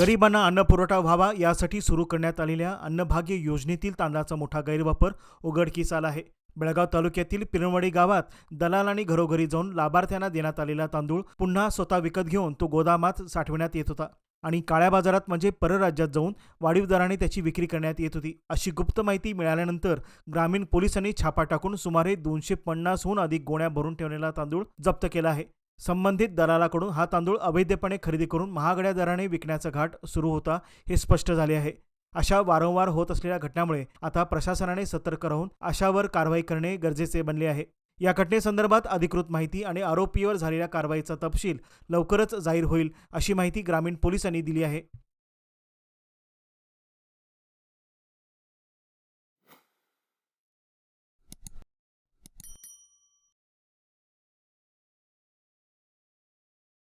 गरिबांना अन्नपुरवठा व्हावा यासाठी सुरू करण्यात आलेल्या अन्नभाग्य योजनेतील तांदळाचा मोठा गैरवापर उघडकीस आला आहे. बेळगाव तालुक्यातील पिरणवाडी गावात दलालांनी घरोघरी जाऊन लाभार्थ्यांना देण्यात आलेला तांदूळ पुन्हा स्वतः विकत घेऊन तो गोदामात साठवण्यात येत होता आणि काळ्या बाजारात म्हणजे परराज्यात जाऊन वाढीव दराने त्याची विक्री करण्यात येत होती. अशी गुप्त माहिती मिळाल्यानंतर ग्रामीण पोलिसांनी छापा टाकून सुमारे दोनशे पन्नासहून अधिक गोण्या भरून ठेवलेला तांदूळ जप्त केला आहे. संबंधित दलालाकडून हा तांदूळ अवैधपणे खरेदी करून महागड्या दराने विकण्याचा घाट सुरू होता हे स्पष्ट झाले आहे. अशा वारंवार होत असलेल्या घटनामुळे आता प्रशासनाने सतर्क राहून अशावर कारवाई करणे गरजेचे बनले आहे. या घटनेसंदर्भात अधिकृत माहिती आणि आरोपीवर झालेल्या कारवाईचा तपशील लवकरच जाहीर होईल अशी माहिती ग्रामीण पोलिसांनी दिली आहे.